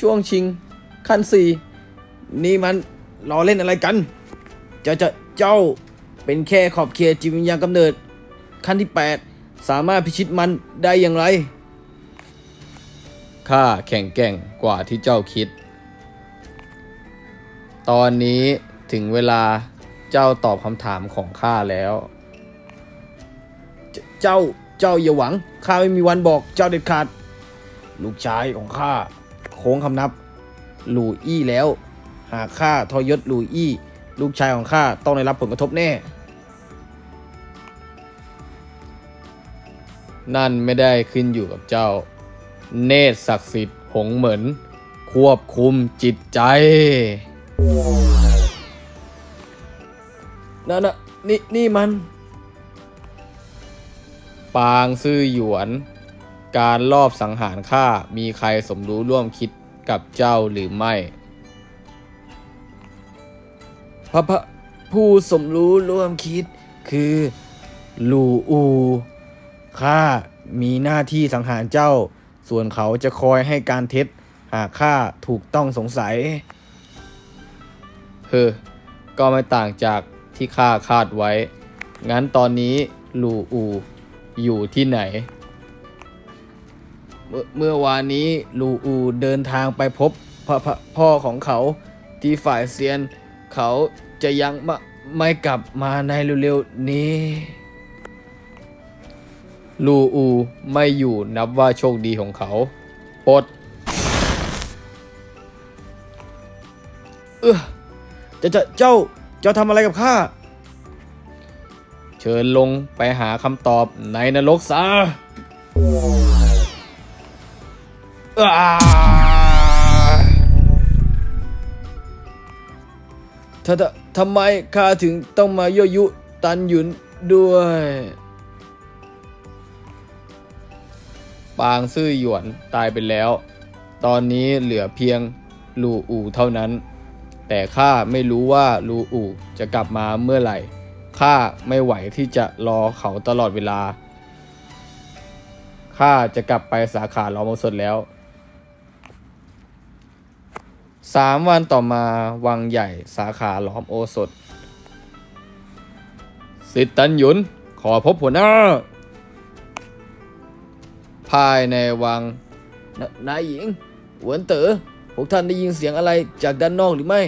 ช่วงชิงขั้นสี่นี่มันล้อเล่นอะไรกันจะจะเจ้าเป็นแค่ขอบเขตจิตวิญญาณกำเนิด ขั้นที่ 8 สามารถพิชิตมันได้อย่างไร ข้าแข็งแก่งกว่าที่เจ้าคิด ตอนนี้ถึงเวลาเจ้าตอบคำถามของข้าแล้ว เจ้าเจ้าอย่าหวังข้าไม่มีวันบอกเจ้าเด็ดขาด ลูกชายของข้า โค้งคำนับหลูอี้แล้ว หากข้าทรยศหลูอี้ ลูกชายของข้าต้องได้รับผลกระทบแน่ นั่นไม่ได้ขึ้นอยู่กับเจ้า เนตรศักดิ์สิทธิ์หงเหมือน ควบคุมจิตใจนั่นน่ะนี่นี่มัน ปางซื่อหยวน การลอบสังหารข้ามีใครสมรู้ร่วมคิดกับเจ้าหรือไม่พระพระผู้สมรู้ร่วมคิดคือลูอูข้ามีหน้าที่สังหารเจ้า ส่วนเขาจะคอยให้การเท็จหากข้าถูกต้องสงสัย เฮ้อก็ไม่ต่างจากที่ข้าคาดไว้ งั้นตอนนี้ลูอูอยู่ที่ไหน เมื่อวานนี้ลูอูเดินทางไปพบพพพ่อของเขาที่ฝ่ายเซียน เขาจะยังไม่ไม่กลับมาในเร็วๆนี้ ลูอูไม่อยู่นับว่าโชคดีของเขาปดเออจะจะเจ้าเจ้าทำอะไรกับข้า เชิญลงไปหาคำตอบในนรกซะ ถ้าถ้าทำไมข้าถึงต้องมายั่วยุตันหยุนด้วย ปางซื่อหยวนตายไปแล้ว ตอนนี้เหลือเพียงลูอู่เท่านั้น แต่ข้าไม่รู้ว่าลูอู่จะกลับมาเมื่อไหร่ ข้าไม่ไหวที่จะรอเขาตลอดเวลา ข้าจะกลับไปสาขาลอมโอสถแล้ว สามวันต่อมาวังใหญ่สาขาล้อมโอสถ สิทธิ์ตันหยุน ขอพบหัวหน้า ภายในวังนนายหญิง หวนเต๋อพวกท่านได้ยินเสียงอะไรจากด้านนอกหรือไม่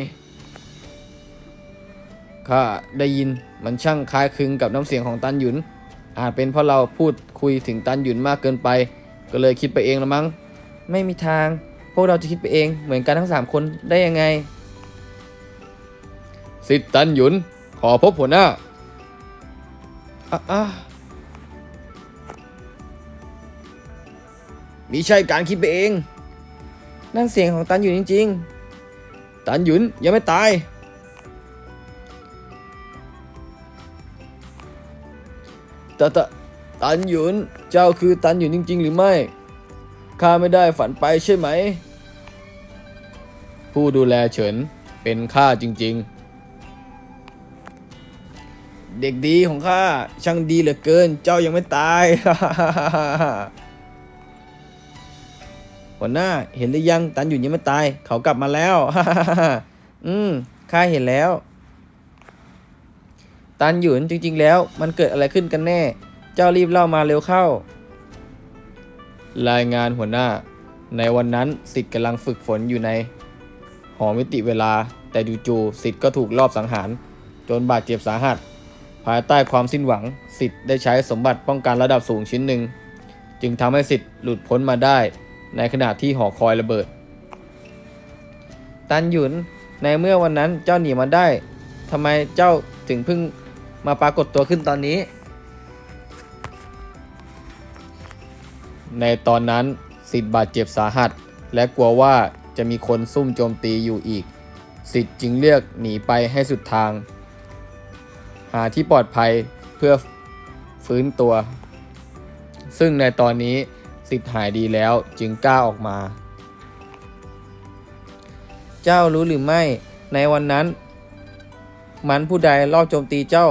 ข้าได้ยินมันช่างคล้ายคลึงกับน้ำเสียงของตันหยุน อาจเป็นเพราะเราพูดคุยถึงตันหยุนมากเกินไป ก็เลยคิดไปเองละมั้ง ไม่มีทาง พวกเราจะคิดไปเองเหมือนกันทั้งสามคนได้ยังไง สิทธิ์ตันหยุน ขอพบหัวหน้าอะอะมีใช่การคิดไปเอง นั่นเสียงของตันหยุนจริง ๆ ตันหยุนยังไม่ตาย ตะตะตันหยุน เจ้าคือตันหยุนจริง ๆ หรือไม่ ข้าไม่ได้ฝันไปใช่ไหม ผู้ดูแลเฉินเป็นข้าจริง ๆ เด็กดีของข้าช่างดีเหลือเกิน เจ้ายังไม่ตายหัวหน้าเห็นหรือยังตันหยุนยังไม่ตาย เขากลับมาแล้ว อืมข้าเห็นแล้ว ตันหยุนจริง ๆ แล้ว มันเกิดอะไรขึ้นกันแน่ เจ้ารีบเล่ามาเร็วเข้า รายงานหัวหน้า ในวันนั้นสิทธิ์กำลังฝึกฝนอยู่ในหอมิติเวลา แต่จู่ๆสิทธิ์ก็ถูกลอบสังหาร จนบาดเจ็บสาหัส ภายใต้ความสิ้นหวังสิทธิ์ได้ใช้สมบัติป้องกันระดับสูงชิ้นหนึ่ง จึงทำให้สิทธิ์หลุดพ้นมาได้ ในขณะที่หอคอยระเบิด ตันหยุนในเมื่อวันนั้นเจ้าหนีมาได้ทำไมเจ้าถึงเพิ่งมาปรากฏตัวขึ้นตอนนี้ ในตอนนั้นสิทธิ์บาดเจ็บสาหัส และกลัวว่าจะมีคนซุ่มโจมตีอยู่อีก สิทธิ์จึงเลือกหนีไปให้สุดทาง หาที่ปลอดภัยเพื่อฟื้นตัว ซึ่งในตอนนี้สิทธิ์หายดีแล้วจึงกล้าออกมา เจ้ารู้หรือไม่ในวันนั้น มันผู้ใดลอบโจมตีเจ้า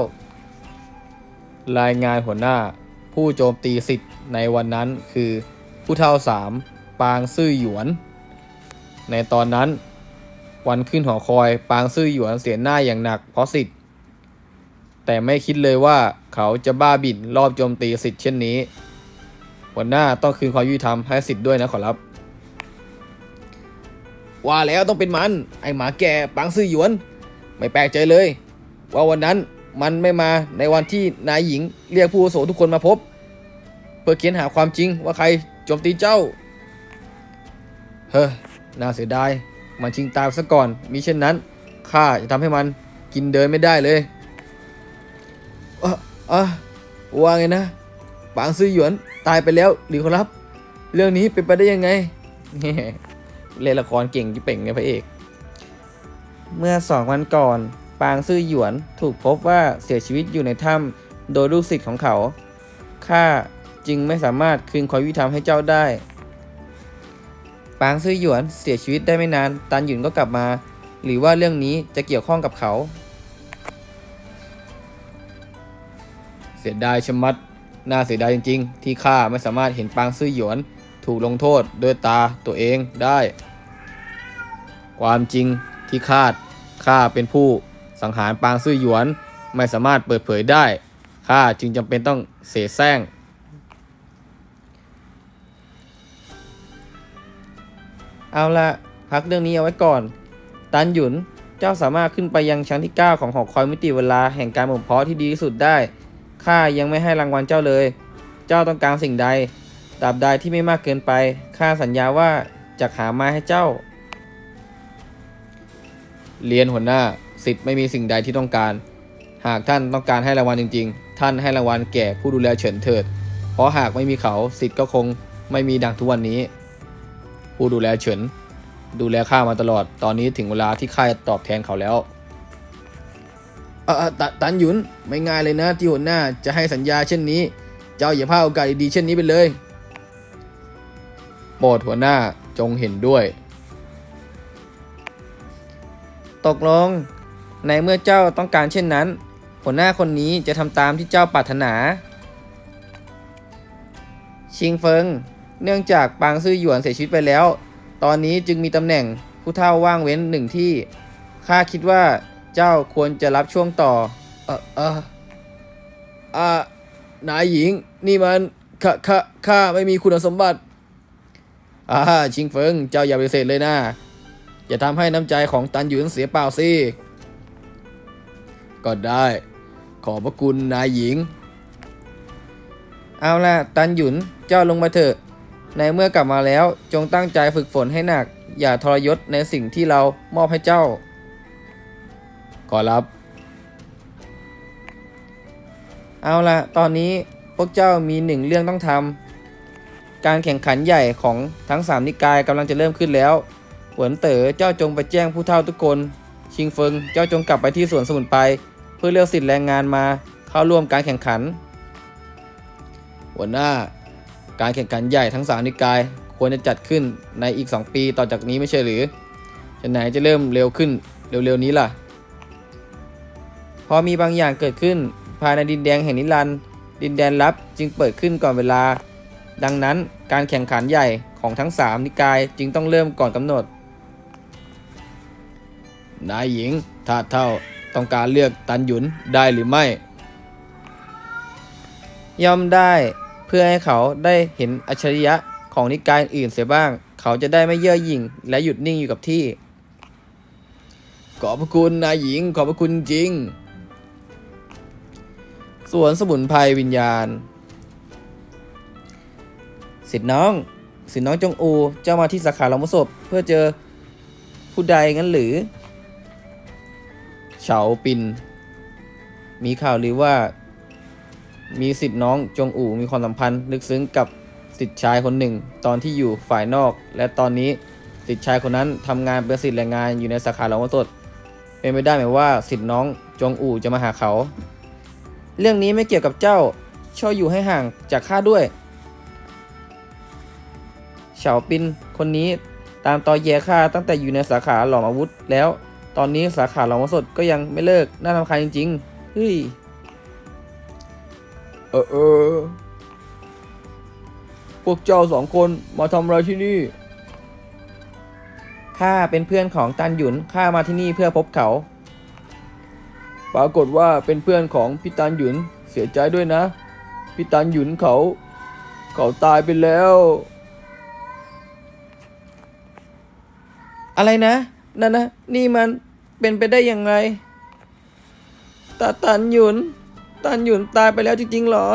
รายงานหัวหน้าผู้โจมตีสิทธิ์ ในวันนั้นคือผู้เท่าสามปางซื่อหยวน ในตอนนั้น วันขึ้นหอคอยปางซื่อหยวนเสียหน้าอย่างหนักเพราะสิทธิ์ แต่ไม่คิดเลยว่าเขาจะบ้าบิ่นรอบโจมตีสิทธิ์เช่นนี้หัวหน้าต้องคืนความยุติธรรมให้สิทธิ์ด้วยนะขอรับ ว่าแล้วต้องเป็นมัน ไอหมาแก่ปังซื่อหยวน ไม่แปลกใจเลย ว่าวันนั้นมันไม่มาในวันที่นายหญิงเรียกผู้อาวุโสทุกคนมาพบ พื่อเค้นหาความจริงว่าใครโจมตีเจ้า เฮ้อ น่าเสียดาย มันชิงตายซะก่อน มิเช่นนั้นข้าจะทำให้มันกินเดินไม่ได้เลยอ่อเอ่อว่าไงนะ ปางซื่อหยวนตายไปแล้วหรือครับ เรื่องนี้เป็นไปได้ยังไง เล่นละครเก่งที่เป่งไงพระเอก เมื่อสองวันก่อน ปางซื่อหยวนถูกพบว่าเสียชีวิตอยู่ในถ้ำโดยลูกศิษย์ของเขา ข้า จึงไม่สามารถคืนความยุติธรรมให้เจ้าได้ ปางซื่อหยวนเสียชีวิตได้ไม่นาน ตันหยุนก็กลับมา หรือว่าเรื่องนี้จะเกี่ยวข้องกับเขา เสียดายชะมัด น่าเสียดายจริง ๆ ที่ข้าไม่สามารถเห็นปางซื่อหยวน ถูกลงโทษด้วยตาตัวเองได้ ความจริงที่คาดข้าเป็นผู้สังหารปางซื่อหยวน ไม่สามารถเปิดเผยได้ข้าจึงจำเป็นต้องเสแสร้ง เอาละพักเรื่องนี้เอาไว้ก่อน ตันหยุน เจ้าสามารถขึ้นไปยังชั้นที่ 9 ของหอคอยมิติเวลาแห่งการบ่มเพาะที่ดีที่สุดได้ ข้ายังไม่ให้รางวัลเจ้าเลย เจ้าต้องการสิ่งใดตราบใดที่ไม่มากเกินไป ข้าสัญญาว่าจะหามาให้เจ้า เรียนหัวหน้า สิทธิ์ไม่มีสิ่งใดที่ต้องการ หากท่านต้องการให้รางวัลจริง ๆ ท่านให้รางวัลแก่ผู้ดูแลเฉินเถิด เพราะหากไม่มีเขาสิทธิ์ก็คงไม่มีดังทุกวันนี้ ผู้ดูแลเฉินดูแลข้ามาตลอด ตอนนี้ถึงเวลาที่ข้าจะตอบแทนเขาแล้วเออเออตตันหยุนไม่ง่ายเลยนะ ที่หัวหน้าจะให้สัญญาเช่นนี้ เจ้าอย่าพลาดโอกาสดีๆเช่นนี้ไปเลยโปรดหัวหน้าจงเห็นด้วย ตกลง ในเมื่อเจ้าต้องการเช่นนั้น หัวหน้าคนนี้จะทำตามที่เจ้าปรารถนา ชิงเฟิง เนื่องจากปางซื่อหยวนเสียชีวิตไปแล้ว ตอนนี้จึงมีตำแหน่งผู้เฒ่าว่างเว้นหนึ่งที่ ข้าคิดว่าเจ้าควรจะรับช่วงต่อ เออเอออ่านายหญิง นี่มันข้าข้าข้าไม่มีคุณสมบัติอ่าชิงเฟิง เจ้าอย่าไปฏิเสธเลยนะอย่าทำให้น้ำใจของตันหยุนเสียเปล่าสิก็ได้ ขอบพระคุณนายหญิง เอาล่ะ ตันหยุนเจ้าลงมาเถอะ ในเมื่อกลับมาแล้วจงตั้งใจฝึกฝนให้หนัก อย่าทรยศในสิ่งที่เรามอบให้เจ้า ขอรับ เอาละตอนนี้พวกเจ้ามีหนึ่งเรื่องต้องทำการแข่งขันใหญ่ของทั้งสามนิกายกำลังจะเริ่มขึ้นแล้วหวนเต๋อเจ้าจงไปแจ้งผู้เฒ่าทุกคน ชิงเฟิงเจ้าจงกลับไปที่สวนสมุนไพรเพื่อเลือกสิทธิแรงงานมาเข้าร่วมการแข่งขันหัวหน้า การแข่งขันใหญ่ทั้งสามนิกาย ควรจะจัดขึ้นในอีก 2 ปีต่อจากนี้ไม่ใช่หรือจะไหนจะเริ่มเร็วขึ้นเร็วๆนี้ล่ะ พอมีบางอย่างเกิดขึ้นภายในดินแดงแห่งนิรันดร์ดินแดนลับจึงเปิดขึ้นก่อนเวลา ดังนั้นการแข่งขันใหญ่ของทั้งสามนิกายจึงต้องเริ่มก่อนกำหนด นายหญิงถ้าเท่าต้องการเลือกตันหยุนได้หรือไม่ ย่อมได้ เพื่อให้เขาได้เห็นอัจฉริยะของนิกายอื่นเสียบ้าง เขาจะได้ไม่เย่อหยิ่งและหยุดนิ่งอยู่กับที่ ขอบพระคุณนายหญิง ขอบพระคุณจริง สวนสมุนไพรวิญญาณ สิทธิน้อง สิทธิน้องจงอู เจ้ามาที่สาขาลงมศพเพื่อเจอผู้ใดงั้นหรือเฉาปิน มีข่าวหรือว่า มีสิทธิ์น้องจงอู่มีความสัมพันธ์ ลึกซึ้งกับสิทธิ์ชายคนหนึ่ง ตอนที่อยู่ฝ่ายนอก และตอนนี้สิทธิ์ชายคนนั้นทำงานเป็นสิทธิ์แรงงานอยู่ในสาขาหลองสดเป็นไปได้ไหมว่าสิทธิ์น้องจงอู่จะมาหาเขา เรื่องนี้ไม่เกี่ยวกับเจ้าช่วยอยู่ให้ห่างจากข้าด้วยเฉาปินคนนี้ตามตอแยข้าตั้งแต่อยู่ในสาขาหลอมอาวุธ แล้ว ตอนนี้สาขาหลอมสดก็ยังไม่เลิกน่ารำคาญจริงๆเฮ้ย เออเออ พวกเจ้าสองคนมาทำอะไรที่นี่ ข้าเป็นเพื่อนของตันหยุน ข้ามาที่นี่เพื่อพบเขา ปรากฏว่าเป็นเพื่อนของพี่ตันหยุน เสียใจด้วยนะ พี่ตันหยุนเขา เขาตายไปแล้ว อะไรนะ นั่นนะ นี่มันเป็นไปได้ยังไงตาตันหยุน ตันหยุนตายไปแล้วจริงๆหรอ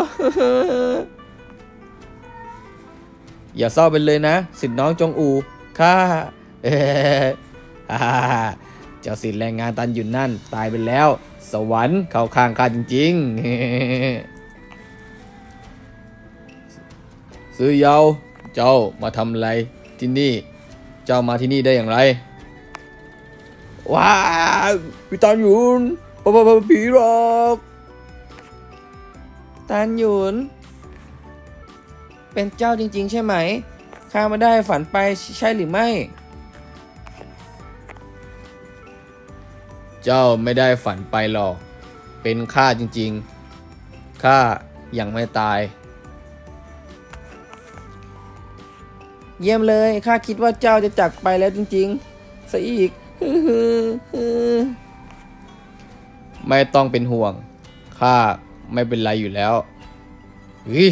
อย่าเศร้าไปเลยนะ สิทธิ์น้องจงอูข้าเจ้าสิทธิ์แรงงานตันหยุนนั่น ตายไปแล้ว สวรรค์เข้าข้างข้าจริงๆ ซื้อเยาเจ้ามาทำอะไรที่นี่ เจ้ามาที่นี่ได้อย่างไรว้าวพี่ตันหยุนปะปะปะผีหรอก ตันหยุน เป็นเจ้าจริง ๆ ใช่ไหม ข้าไม่ได้ฝันไปใช่หรือไม่ เจ้าไม่ได้ฝันไปหรอก เป็นข้าจริง ๆ ข้ายังไม่ตาย เยี่ยมเลย ข้าคิดว่าเจ้าจะจากไปแล้วจริงๆซะอีกไม่ต้องเป็นห่วง ข้า ไม่เป็นไรอยู่แล้วเฮ้ย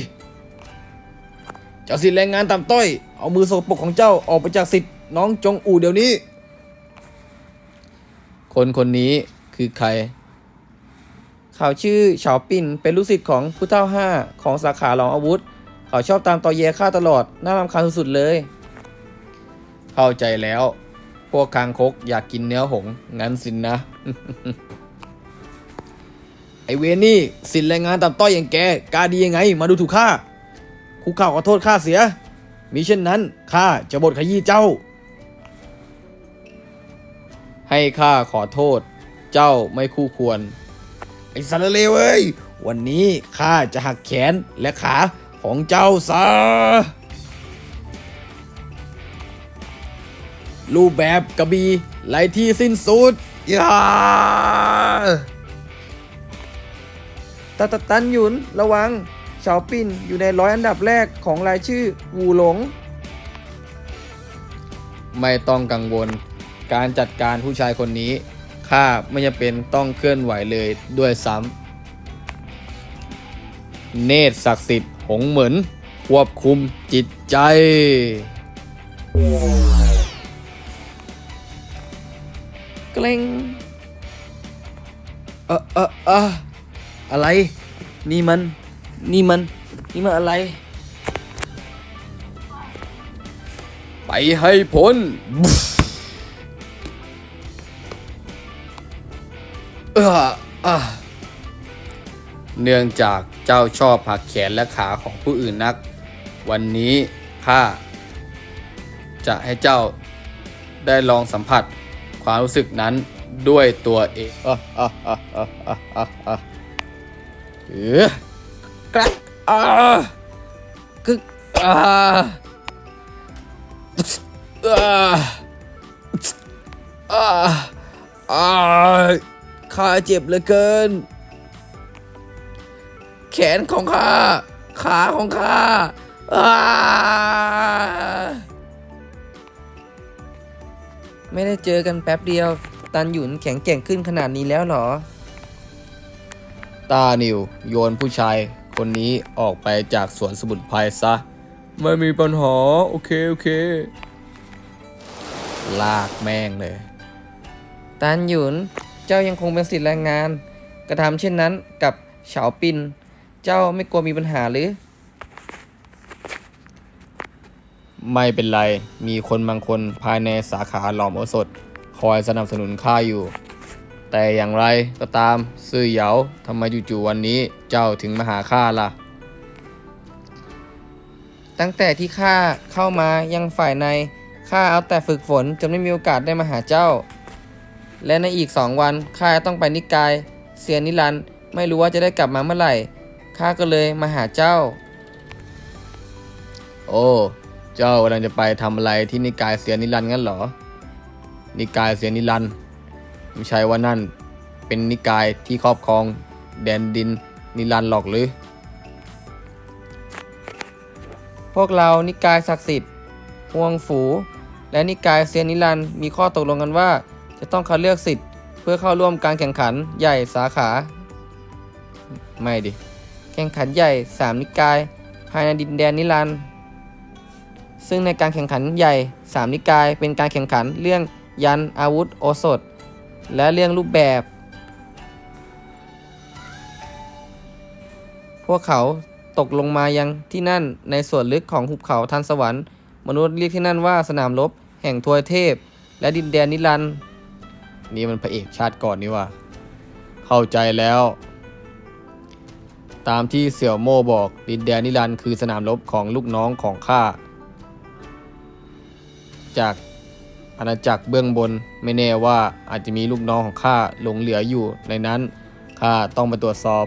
เจ้าสิทธิ์แรงงานต่ำต้อย เอามือสกปรกของเจ้าออกไปจากสิทธิ์น้องจงอู่เดี๋ยวนี้ คนคนนี้คือใคร เขาชื่อเฉาปิ่นเป็นลูกศิษย์ของผู้เท่าห้าของสาขาหลองอาวุธ เขาชอบตามตอแยข้าตลอด น่ารำคาญสุดๆเลย เข้าใจแล้ว พวกคางคกอยากกินเนื้อหง งั้นสินนะ ไอเวนี่สิทธิ์แรงงานต่ำต้อยอย่างแกกาดียังไง มาดูถูกข้าคุกเข่าขอโทษข้าเสีย มิเช่นนั้นข้าจะบทขยี้เจ้า ให้ข้าขอโทษ เจ้าไม่คู่ควร ไอสารเลวเอ้ยวันนี้ข้าจะหักแขนและขาของเจ้าซะรูปแบบกระบี่ไรที่สิ้นสุดยา ตาตาตันหยุนระวังเฉาปิ่นอยู่ในร้อยอันดับแรกของรายชื่อวูหลง ไม่ต้องกังวล การจัดการผู้ชายคนนี้ข้าไม่จำเป็นต้องเคลื่อนไหวเลยด้วยซ้ำเนตรศักดิ์สิทธิ์หงเหมือนควบคุมจิตใจ เกรงเออเออเออ อะไร นี่มัน นี่มัน นี่มันอะไร ไปให้พ้นเอออะเนื่องจากเจ้าชอบหักแขนและขาของผู้อื่นนัก วันนี้ข้าจะให้เจ้าได้ลองสัมผัสความรู้สึกนั้นด้วยตัวเอง เออกรักอะกึกอะอ่าอ่าอ่าข้าเจ็บเหลือเกิน แขนของข้า ขาของข้าอ่าไม่ได้เจอกันแป๊บเดียว ตันหยุนแข็งแกร่งขึ้นขนาดนี้แล้วเหรอ ตานิวโยนผู้ชายคนนี้ออกไปจากสวนสมุนไพรซะ ไม่มีปัญหา โอเค โอเค ลากแม่งเลย ตันหยุน เจ้ายังคงเป็นสิทธิแรงงาน กระทำเช่นนั้นกับเฉาปิน เจ้าไม่กลัวมีปัญหาหรือ ไม่เป็นไร มีคนบางคนภายในสาขาหลอมโอสถ คอยสนับสนุนข้าอยู่ แต่อย่างไรก็ตามซื่อเหยาทำไมจู่ๆวันนี้เจ้าถึงมาหาข้าล่ะ ตั้งแต่ที่ข้าเข้ามายังฝ่ายในข้าเอาแต่ฝึกฝนจนไม่มีโอกาสได้มาหาเจ้า และในอีกสองวันข้าต้องไปนิกายเซียนิรันต์ไม่รู้ว่าจะได้กลับมาเมื่อไหร่ข้าก็เลยมาหาเจ้า โอ้เจ้ากำลังจะไปทำอะไรที่นิกายเซียนิรันดร์งั้นเหรอ นิกายเซียนิรันต์ ไม่ใช่ว่านั่นเป็นนิกายที่ครอบครองแดนดินนิรันดร์หรอกหรือ พวกเรานิกายศักดิ์สิทธิ์ฮวงฝูและนิกายเซียนนิรันด์มีข้อตกลงกันว่า จะต้องคัดเลือกสิทธิ์เพื่อเข้าร่วมการแข่งขันใหญ่สาขา ไม่ดิ แข่งขันใหญ่ 3 นิกาย ภายในดินแดนนิรันด์ซึ่งในการแข่งขันใหญ่ 3 นิกาย เป็นการแข่งขันเรื่องยันอาวุธโอสถ และเรื่องรูปแบบ พวกเขาตกลงมายังที่นั่นในส่วนลึกของหุบเขาทันสวรรค์ มนุษย์เรียกที่นั่นว่าสนามรบแห่งทวยเทพ และดินแดนนิรันดร์นี่มันพระเอกชาติก่อนนี่ว่า เข้าใจแล้ว ตามที่เสี่ยวโม่บอกดินแดนนิรันดร์คือสนามรบของลูกน้องของข้าจาก อาณาจักรเบื้องบนไม่แน่ว่าอาจจะมีลูกน้องของข้าหลงเหลืออยู่ในนั้นข้าต้องไปตรวจสอบ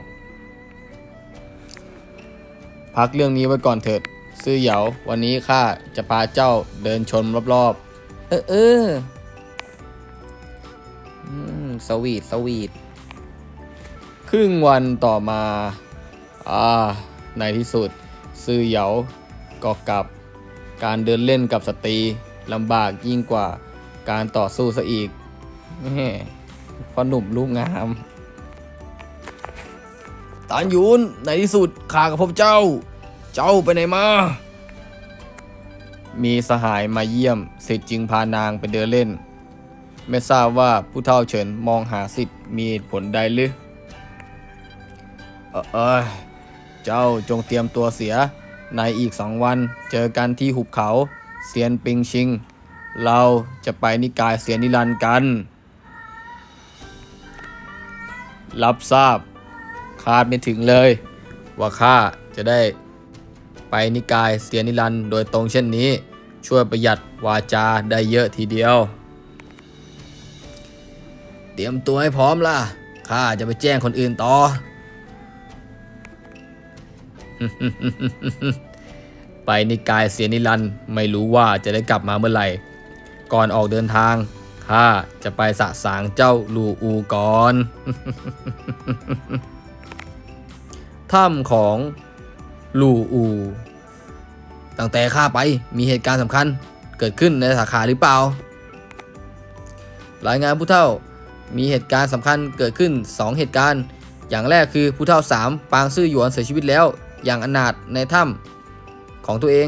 พักเรื่องนี้ไว้ก่อนเถิด ซื่อเหยาวันนี้ข้าจะพาเจ้าเดินชมรอบๆ เออเออสวีทสวีทครึ่งวันต่อมา อ่า ในที่สุด ซื่อเหยาก็กลับ การเดินเล่นกับสตรีลำบากยิ่งกว่า การต่อสู้ซะอีกแม่พ่อหนุ่มลูกงามตานยุนในที่สุดข้าก็พบเจ้า เจ้าไปไหนมา มีสหายมาเยี่ยมสิทธิ์จึงพานางไปเดินเล่น ไม่ทราบว่าผู้เฒ่าเฉินมองหาสิทธิ์มีเหตุผลใดหรือเออเอยเจ้าจงเตรียมตัวเสีย ในอีกสองวันเจอกันที่หุบเขาเซียนปิงชิง เราจะไปนิกายเซียนนิรันดร์กัน รับทราบคาดไม่ถึงเลย ว่าข้าจะได้ไปนิกายเสียนิรันดร์โดยตรงเช่นนี้ ช่วยประหยัดวาจาได้เยอะทีเดียว เตรียมตัวให้พร้อมล่ะข้าจะไปแจ้งคนอื่นต่อ ไปนิกายเสียนิรันดร์ไม่รู้ว่าจะได้กลับมาเมื่อไหร่ ก่อนออกเดินทางข้าจะไปสะสางเจ้าลูอูก่อน ถ้ำของลูอู ตั้งแต่ข้าไปมีเหตุการณ์สำคัญเกิดขึ้นในสาขาหรือเปล่า รายงานผู้เฒ่ามีเหตุการณ์สำคัญเกิดขึ้น 2 เหตุการณ์ อย่างแรกคือผู้เฒ่า 3 ปางซื่อหยวนเสียชีวิตแล้ว อย่างอนาถในถ้ำของตัวเอง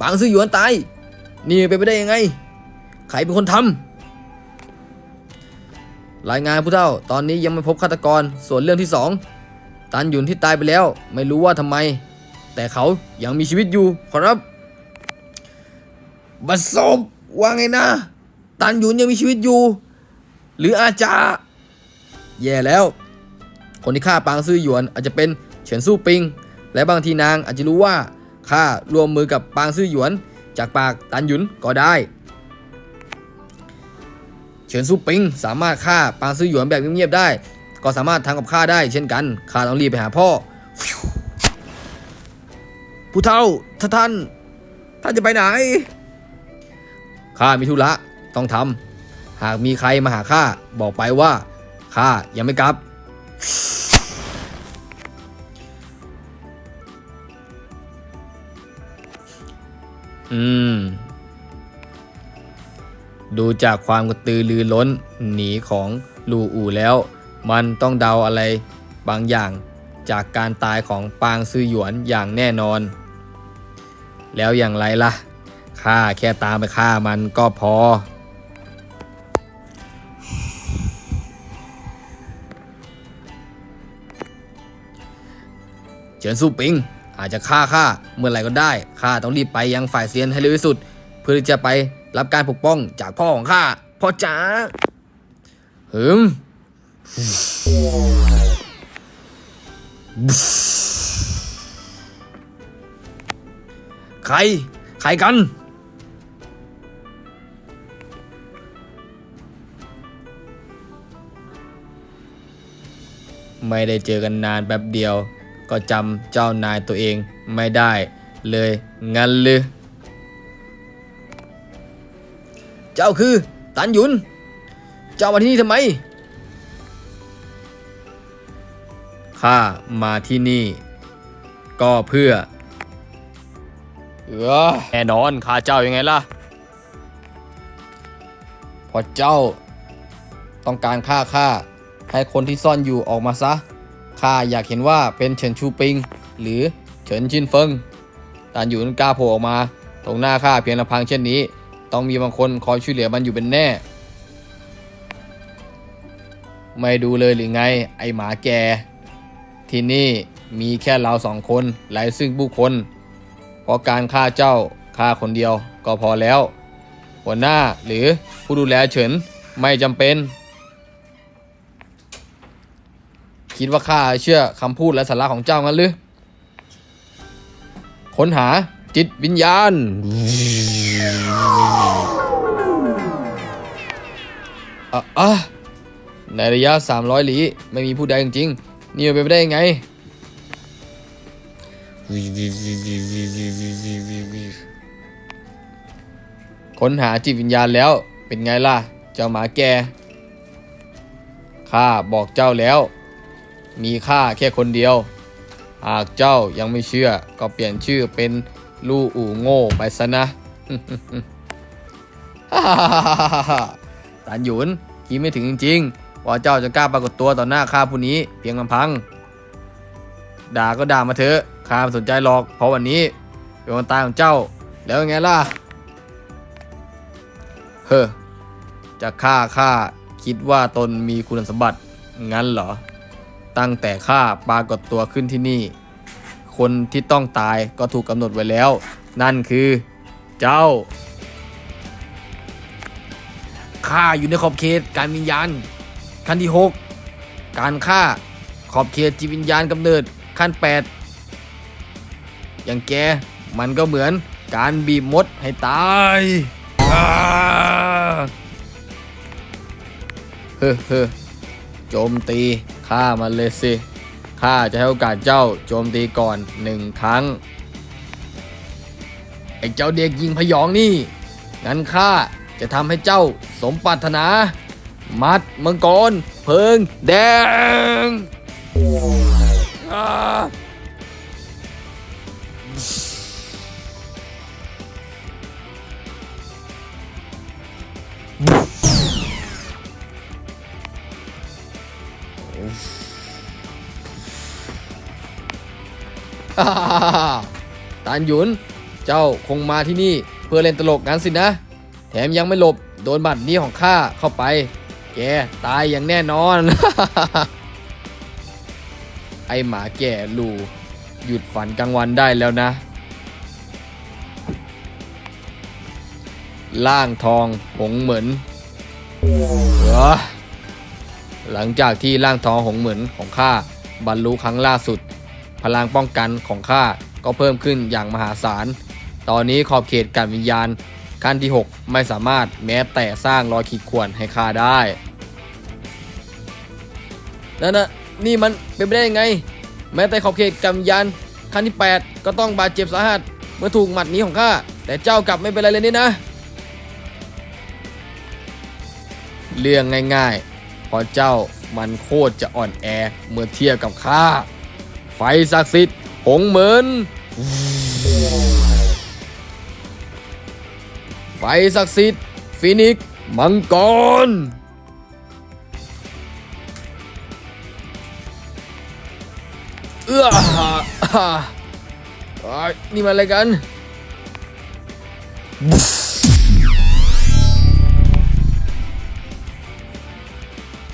ปางซื่อหยวนตาย นี่เป็นไปได้ยังไง ใครเป็นคนทำรายงานผู้เฒ่า ตอนนี้ยังไม่พบฆาตกร ส่วนเรื่องที่2ตันหยุนที่ตายไปแล้ว ไม่รู้ว่าทำไม แต่เขายังมีชีวิตอยู่ขอรับบัดซบว่าไงนะ ตันหยุนยังมีชีวิตอยู่ หรืออาจาแย่แล้ว คนที่ฆ่าปางซื่อหยวนอาจจะเป็นเฉินสู้ปิง และบางทีนางอาจจะรู้ว่าข้าร่วมมือกับปางซื่อหยวน จากปากตันหยุนก็ได้ เฉินสู้ปิงสามารถฆ่าปางซื่อหยวนแบบเงียบๆได้ ก็สามารถทำกับข้าได้เช่นกันข้าต้องรีบไปหาพ่อผู้เฒ่าถ้าท่านท่านจะไปไหนข้ามีธุระต้องทำหากมีใครมาหาข้าบอกไปว่าข้ายังไม่กลับ อืม ดูจากความกระตือรือร้นหนีของลูอูแล้ว มันต้องเดาอะไรบางอย่างจากการตายของปางซื่อหยวนอย่างแน่นอน แล้วอย่างไรล่ะข้าแค่ตามไปฆ่ามันก็พอ เฉินสู้ปิง อาจจะฆ่าข้าเมื่อไหร่ก็ได้ข้าต้องรีบไปยังฝ่ายเซียนให้เร็วที่สุด เพื่อที่จะไปรับการปกป้องจากพ่อของข้าพ่อจ๋าหืมใครใใครกัน ไม่ได้เจอกันนานแป๊บเดียว ก็จำเจ้านายตัวเองไม่ได้เลยงั้นหรือเจ้าคือตันหยุน เจ้ามาที่นี่ทำไม ข้ามาที่นี่ ก็เพื่อเออแน่นอนข้าเจ้ายังไงล่ะเพอเจ้าต้องการฆ่าข้าให้คนที่ซ่อนอยู่ออกมาซะ ข้าอยากเห็นว่าเป็นเฉินชูปิง หรือเฉินชินเฟิงตานอยู่นั้นกล้าโผล่ออกมา ตรงหน้าข้าเพียงลำพังเช่นนี้ ต้องมีบางคนคอยช่วยเหลือมันอยู่เป็นแน่ ไม่ดูเลยหรือไง ไอหมาแก ที่นี่มีแค่เราสองคนไร้ซึ่งบุคคลเพราะการฆ่าเจ้าฆ่าคนเดียวก็พอแล้ว หัวหน้าหรือผู้ดูแลเฉินไม่จำเป็น คิดว่าข้าเชื่อคำพูดและสาระของเจ้างั้นหรือ ค้นหาจิตวิญญาณ อะอะในระยะ 300 หลีไม่มีผู้ใดจริงๆ นี่มันเป็นไปได้ยังไง ค้นหาจิตวิญญาณแล้วเป็นไงล่ะ เจ้าหมาแก ข้าบอกเจ้าแล้ว มีข้าแค่คนเดียว หากเจ้ายังไม่เชื่อ ก็เปลี่ยนชื่อเป็นลู่อู่โง่ไปซะนะตานหยุนคิดไม่ถึงจริงๆ ว่าเจ้าจะกล้าปรากฏตัวต่อหน้าข้าผู้นี้เพียงลำพัง ด่าก็ด่ามาเถอะข้าไม่สนใจหรอก เพราะวันนี้เป็นวันตายของเจ้า แล้วไงล่ะ เฮ้อจะฆ่าข้าคิดว่าตนมีคุณสมบัติงั้นเหรอ ตั้งแต่ข้าปรากฏตัวขึ้นที่นี่ คนที่ต้องตายก็ถูกกำหนดไว้แล้ว นั่นคือ เจ้าข้าอยู่ในขอบเขตการวิญญาณขั้นที่ 6 การฆ่าขอบเขตจิตวิญญาณกำเนิดขั้น 8 อย่างแกมันก็เหมือนการบีบมดให้ตายเฮ้อเฮ้อโจมตี ข้ามันเลยสิข้าจะให้โอกาสเจ้าโจมตีก่อนหนึ่งครั้งไอ้เจ้าเด็กยิงพยองนี่ งั้นข้าจะทำให้เจ้าสมปรารถนา มัดมังกรเพิงแดงอ ตานหยุน เจ้าคงมาที่นี่เพื่อเล่นตลกงั้นสินะ แถมยังไม่หลบโดนบัตรนี้ของข้าเข้าไป แกตายอย่างแน่นอน ไอหมาแก่ลูหยุดฝันกลางวันได้แล้วนะ ล่างทองหงเหมือนเออหลังจากที่ร่างทองหงเหมือนของข้าบรรลุครั้งล่าสุด พลังป้องกันของข้าก็เพิ่มขึ้นอย่างมหาศาล ตอนนี้ขอบเขตการวิญญาณ ขั้นที่ 6 ไม่สามารถแม้แต่สร้างรอยขีดข่วนให้ข้าได้นั่นนะนี่มันเป็นไปได้ยังไง แม้แต่ขอบเขตการวิญญาณขั้นที่ 8 ก็ต้องบาดเจ็บสาหัสเมื่อถูกหมัดนี้ของข้าแต่เจ้ากลับไม่เป็นไรเลยนี่นะเรื่องง่ายๆเพราะเจ้ามันโคตรจะอ่อนแอเมื่อเทียบกับข้า ไฟศักดิ์สิทธิ์หงเหมือนไฟศักดิ์สิทธิ์ฟินิกมังกรเอื้ออ่าอ่านี่มันอะไรกัน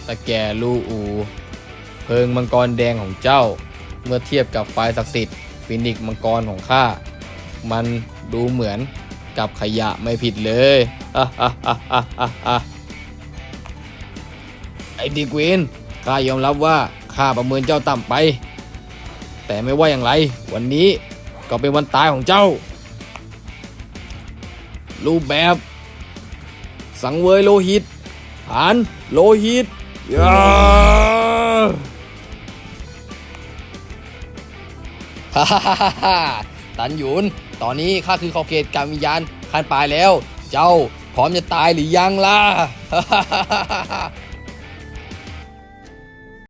ตะแก่ลูอู เพิงมังกรแดงของเจ้า เมื่อเทียบกับไฟศักดิ์สิทธิ์ฟินิกซ์มังกรของข้า มันดูเหมือนกับขยะไม่ผิดเลยอะอะอะอะอะอะไอ้ดิกวินข้ายอมรับว่าข้าประเมินเจ้าต่ำไป แต่ไม่ว่าอย่างไร วันนี้ก็เป็นวันตายของเจ้า รูปแบบ สังเวยโลหิต ฐานโลหิตยา ฮ่าฮ่าฮ่าฮ่าตันหยุน ตอนนี้ข้าคือขอบเขตการวิญญาณขั้นปลายแล้ว เจ้าพร้อมจะตายหรือยังล่ะฮ่าฮ่าฮ่าฮ่า